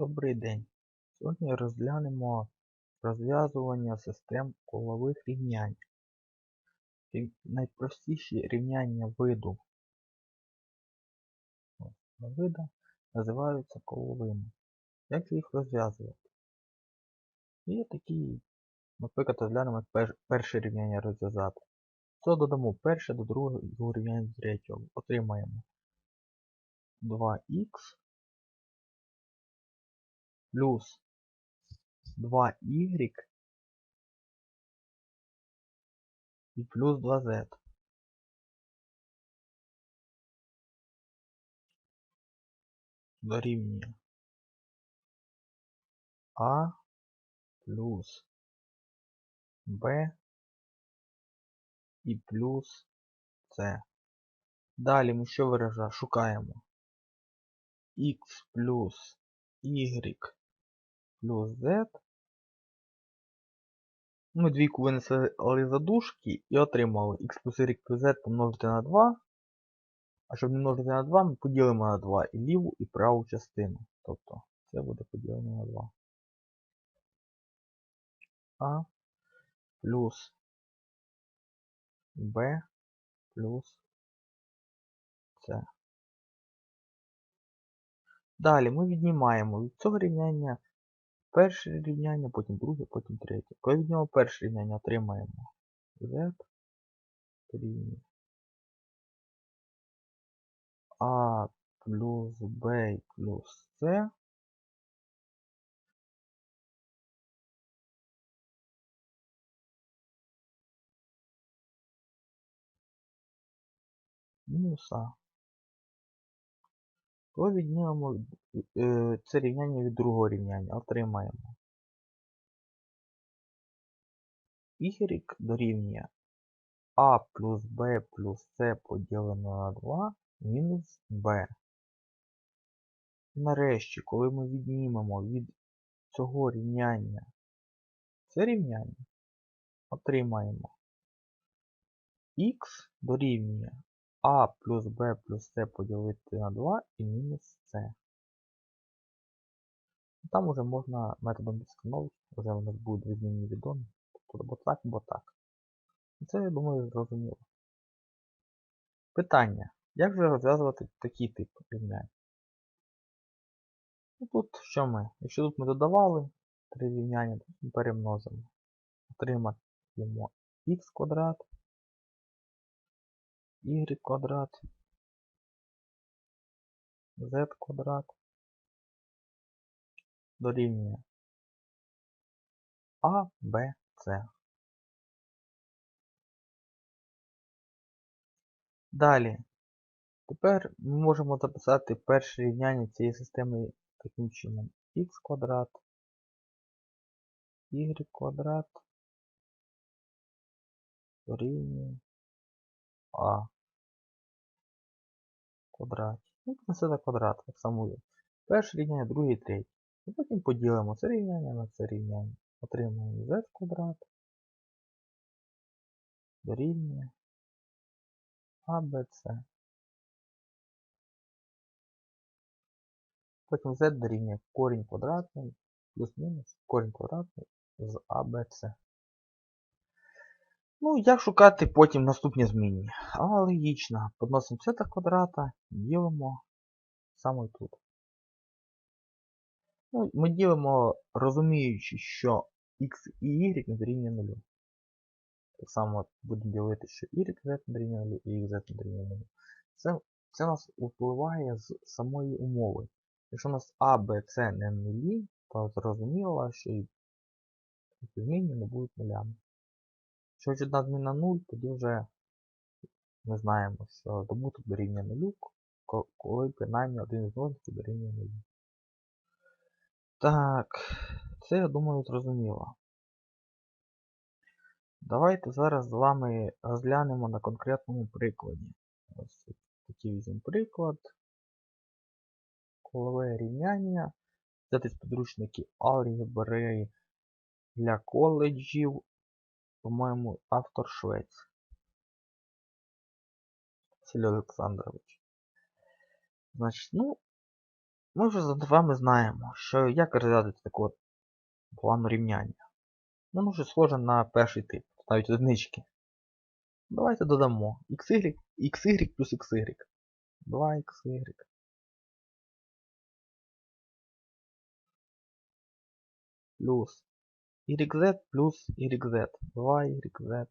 Добрий день. Сьогодні розглянемо розв'язування систем колових рівнянь. Найпростіші рівняння виду вида називаються коловими. Як їх розв'язувати? Є такі, наприклад, розглянемо перше рівняння розв'язати. Це додамо перше до другого рівняння до третього. Отримаємо 2х плюс 2y і плюс 2z. Дорівнює А плюс Б і плюс С. Далі ми що виражаємо? Шукаємо x плюс y плюс z. Ми двійку винесли за дужки і отримали x плюс y плюс z помножити на 2. А щоб не множити на 2, ми поділимо на 2 і ліву, і праву частину. Тобто це буде поділено на 2. А плюс Б плюс С. Далі ми віднімаємо від цього рівняння перше рівняння, потім друге, потім третє. Коли від нього перше рівняння отримаємо z рівня А плюс Б плюс С. мінус А. Коли е, це рівняння від другого рівняння, отримаємо y дорівнює А плюс Б плюс С поділено на 2 мінус Б. Нарешті, коли ми віднімемо від цього рівняння це рівняння, отримаємо х дорівнює А плюс Б плюс С поділити на 2 і мінус С. Там уже можна методом підстановки, вже у нас будуть відмінні відомі. Тобто або так, або так. Це, я думаю, зрозуміло. Питання. Як же розв'язувати такий тип рівнянь? Ну, тут що ми? Якщо тут ми додавали три рівняння, то ми перемножимо. Отримаємо х квадрат, y квадрат, z квадрат дорівнює А, Б, С. Далі. Тепер ми можемо записати перше рівняння цієї системи таким чином. х квадрат, y квадрат дорівнює А квадрат. Ну, це за квадрат, так само. Перше рівняння, друге і третє. І потім поділимо це рівняння на це рівняння. Отримаємо z квадрат дорівнює ABC. Потім z дорівнює корінь квадратний плюс-мінус корінь квадратний з ABC. Ну, як шукати потім наступні змінні? Аналогічно. Подносимо до квадрата, ділимо саме тут. Ну, ми ділимо, розуміючи, що x і y не дорівнює 0. Так само будемо ділити, що y не дорівнює 0 і x не дорівнює 0. Це, це нас впливає з самої умови. Якщо у нас А, Б, С не нулі, то зрозуміло, що і змінні не будуть нулями. Якщо одна зміна 0, тоді вже ми знаємо, що добуток дорівнює 0, коли принаймні один з множників дорівнює 0. Так, це я думаю зрозуміло. Давайте зараз з вами розглянемо на конкретному прикладі. Ось такий візьмемо приклад. Колове рівняння. Взяти з підручники алгебри для коледжів. По-моєму, автор Швець. Василь Олександрович. Значить, ну, Ми вже з вами знаємо, що як таку от плану рівняння. Ну, дуже схоже на перший тип, навіть одинички. Давайте додамо xy, xy плюс xy. 2xy. Плюс YZ плюс YZ. 2YZ.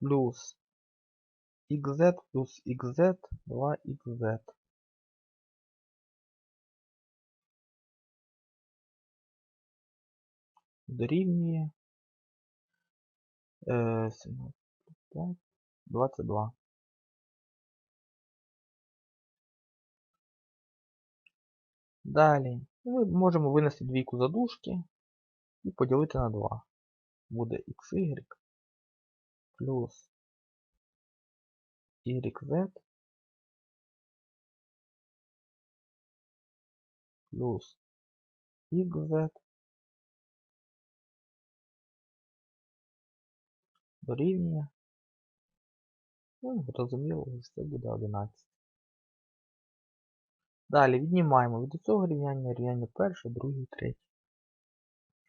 Плюс XZ плюс XZ. 2XZ. Дорівнює е, 17, 5, 22. Далі ми можемо винести двійку задушки і поділити на 2. Буде xy плюс YZ плюс XZ дорівнює. Ну, зрозуміло, це буде 11. Далі віднімаємо від цього рівняння рівняння перше, друге, третє.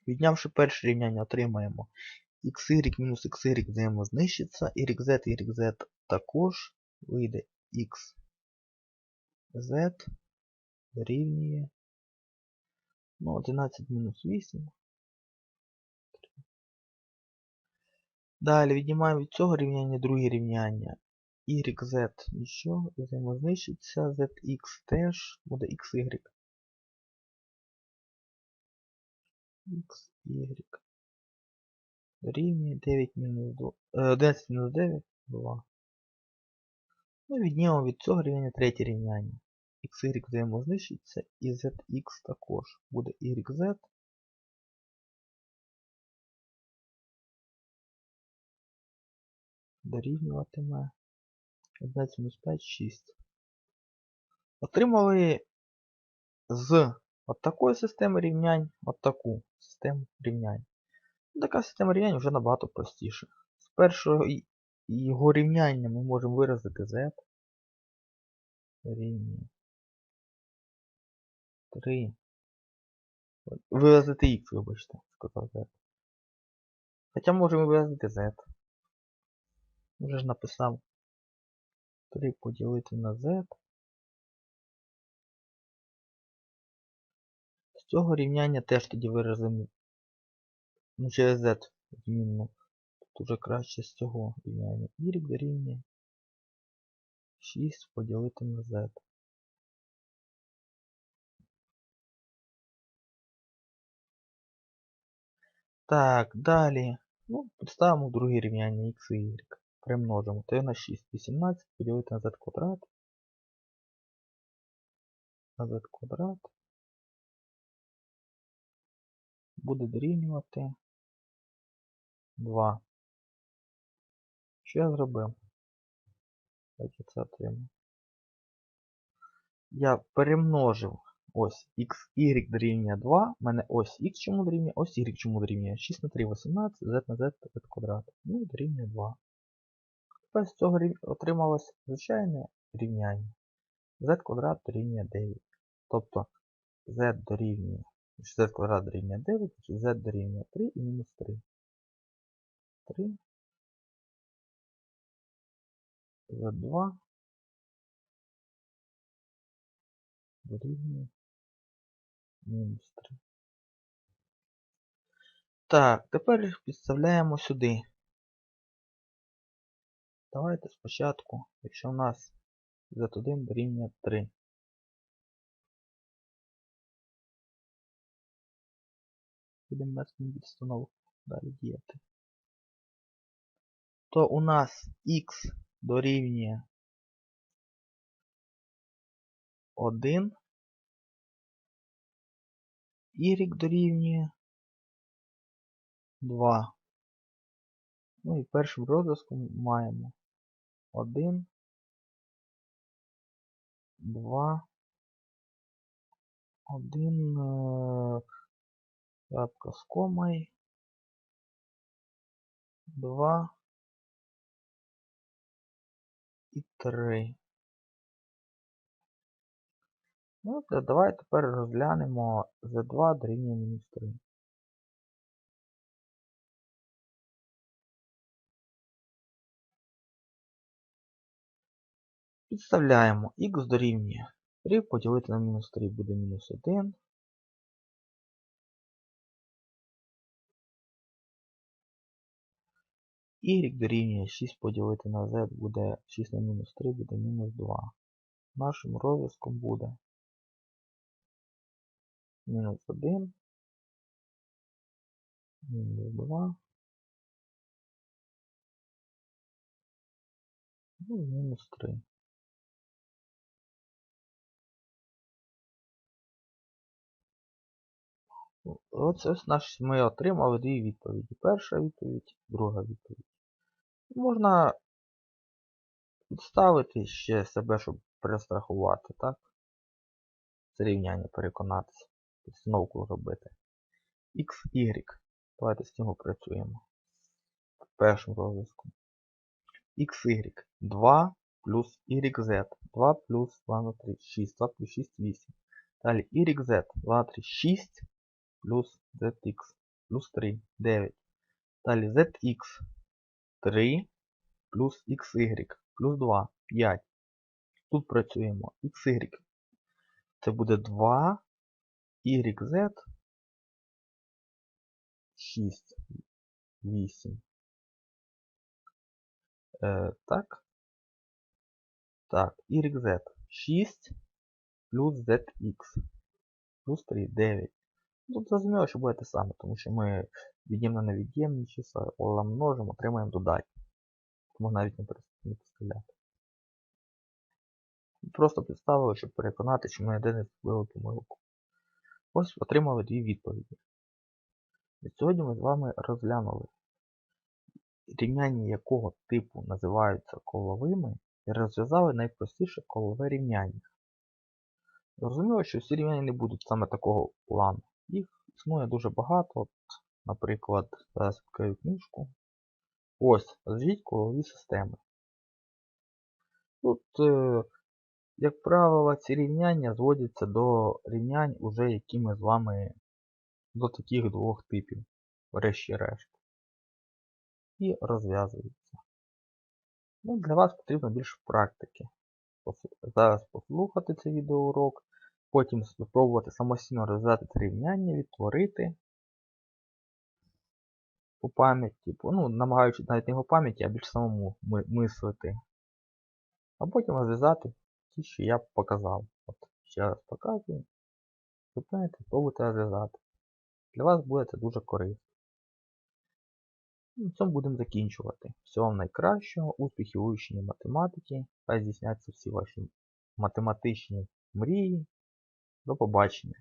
Віднявши перше рівняння, отримаємо xy мінус xy взаємознищиться, yz, yz також вийде xz дорівнює ну, 11 мінус 8. Далі віднімаємо від цього рівняння друге рівняння. YZ нічого, взаємознищиться, ZX теж буде XY. XY. Дорівнює 9 мінус 2. 11 мінус 9 2. Ну, віднімемо від цього рівняння третє рівняння. XY взаємознищиться і ZX також буде YZ. Дорівнюватиме 11 мінус 5, 6. Отримали з от такої системи рівнянь от таку систему рівнянь. Така система рівнянь вже набагато простіша. З першого його рівняння ми можемо виразити z рівня 3. Виразити x, вибачте, сказав z. Хоча можемо виразити z. Вже ж написав 3 поділити на z. З цього рівняння теж тоді виразимо ну, через z змінну. Тут уже краще з цього рівняння. Y дорівнює 6 поділити на z. Так, далі. Ну, підставимо друге рівняння x і y. Примножимо 3 на 6, 18 поділити на z квадрат. На z квадрат. Буде дорівнювати 2. Що я зробив? Як я це отримав? Я перемножив ось x, y дорівнює 2. У мене ось x чому дорівнює, ось y чому дорівнює. 6 на 3 18, z на z квадрат. Ну і дорівнює 2. Тепер з цього отрималось звичайне рівняння. z квадрат дорівнює 9. Тобто z дорівнює z квадрат дорівнює 9, z дорівнює 3 і мінус 3. 3 z2 дорівнює мінус 3. Так, тепер підставляємо сюди. Давайте спочатку, якщо у нас z1 дорівнює 3. Будемо методом підстановок далі діяти. То у нас x дорівнює 1, y дорівнює 2. Ну і першим розв'язком маємо 1, 2, 1, крапка з комою, 2, і 3. Ну, то давай тепер розглянемо z2 дорівнює мінус 3. Підставляємо х дорівнює 3 поділити на мінус 3 буде мінус 1. Y дорівнює 6 поділити на z буде 6 на мінус 3 буде мінус 2. Нашим розв'язком буде мінус 1, мінус 2, ну, і мінус 3. Ось ось наш, ми отримали дві відповіді. Перша відповідь, друга відповідь. Можна підставити ще себе, щоб перестрахувати, так? Це рівняння переконатися. Підстановку робити. X, Y. Давайте з цього працюємо. В першому розв'язку. XY 2 плюс YZ. 2 плюс 2 на 3, 6. 2 плюс 6, 8. Далі YZ 2 на 3, 6 плюс ZX плюс 3, 9. Далі ZX 3 плюс XY плюс 2, 5. Тут працюємо XY. Це буде 2, YZ 6, 8. Е, так. Так, YZ 6 плюс ZX плюс 3, 9. Тут зрозуміло, що буде те саме, тому що ми від'ємно на від'ємні числа, множимо, отримаємо додатні. Тому навіть не представляти. Просто підставили, щоб переконати, що ми один не зробили помилку. Ось отримали дві відповіді. Від сьогодні ми з вами розглянули рівняння якого типу називаються коловими і розв'язали найпростіше колове рівняння. Зрозуміло, що всі рівняння не будуть саме такого плану. Їх існує дуже багато. От, Наприклад, зараз відкрию книжку. Ось, розвіть колові системи. Тут, е, як правило, ці рівняння зводяться до рівнянь, уже які ми з вами до таких двох типів, врешті-решт. І розв'язуються. Ну, Для вас потрібно більше практики. Зараз послухати цей відеоурок, потім спробувати самостійно розв'язати це рівняння, відтворити по пам'яті, ну, намагаючись навіть не по пам'яті, а більш самому мислити. А потім розв'язати ті, що я показав. От, Ще раз показую. Зупините, спробуйте розв'язати. Для вас буде це дуже корисно. На цьому будемо закінчувати. Всього вам найкращого, успіхів у вивченні математики. Хай здійсняться всі ваші математичні мрії. До побачення!